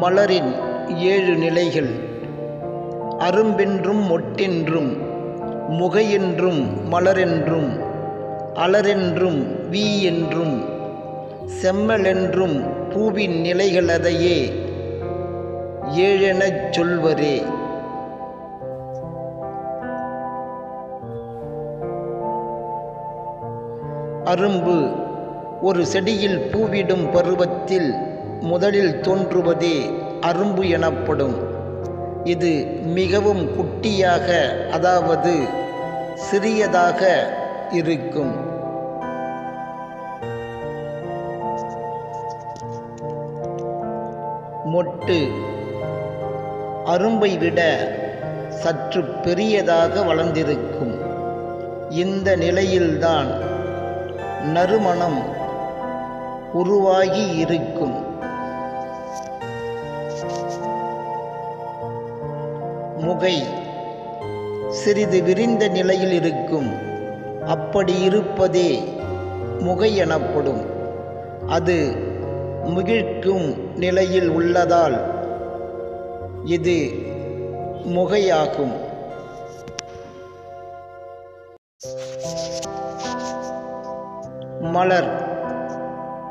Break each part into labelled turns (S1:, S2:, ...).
S1: மலரின் ஏழு நிலைகள் அரும்பென்றும் மொட்டென்றும் முகையென்றும் மலரென்றும் அலரென்றும் வீ என்றும் செம்மலென்றும் பூவின் நிலைகளதையே ஏழெனச் சொல்வரே. அரும்பு ஒரு செடியில் பூவிடும் பருவத்தில் முதலில் தோன்றுவதே அரும்பு எனப்படும். இது மிகவும் குட்டியாக அதாவது சிறியதாக இருக்கும். மொட்டு அரும்பை விட சற்று பெரியதாக வளர்ந்திருக்கும். இந்த நிலையில்தான் நறுமணம் உருவாகி இருக்கும் முகை சிறிது விரிந்த நிலையில் இருக்கும். அப்படி இருப்பதே முகை எனப்படும். அது முகிழ்க்கும் நிலையில் உள்ளதால் இது முகையாகும். மலர்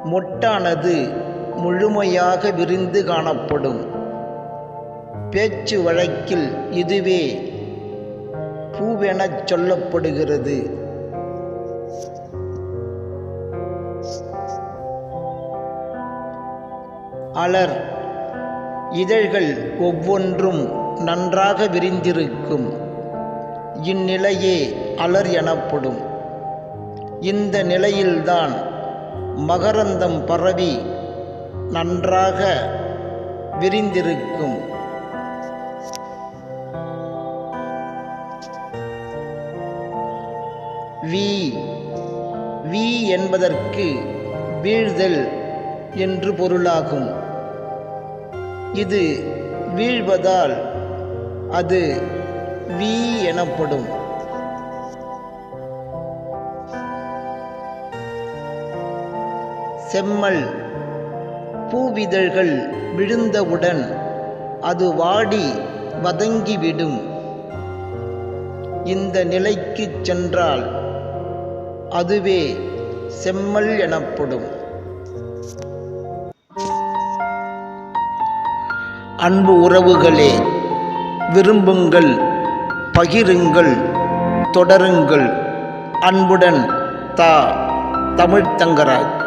S1: மொட்டானது முழுமையாக விரிந்து காணப்படும். பேச்சு வழக்கில் இதுவே பூவெனச் சொல்லப்படுகிறது. அலர் இதழ்கள் ஒவ்வொன்றும் நன்றாக விரிந்திருக்கும். இந்நிலையே அலர் எனப்படும். இந்த நிலையில்தான் மகரந்தம் பரவி நன்றாக விரிந்திருக்கும். வி வி என்பதற்கு வீழ்தல் என்று பொருளாகும். இது வீழ்வதால் அது வி எனப்படும். செம்மல் பூவிதழ்கள் விழுந்தவுடன் அது வாடி வதங்கிவிடும். இந்த நிலைக்கு சென்றால் அதுவே செம்மல் எனப்படும். அன்பு உறவுகளே விரும்புங்கள் பகிருங்கள் தொடருங்கள். அன்புடன் தா தமிழ்த்தங்கராஜ்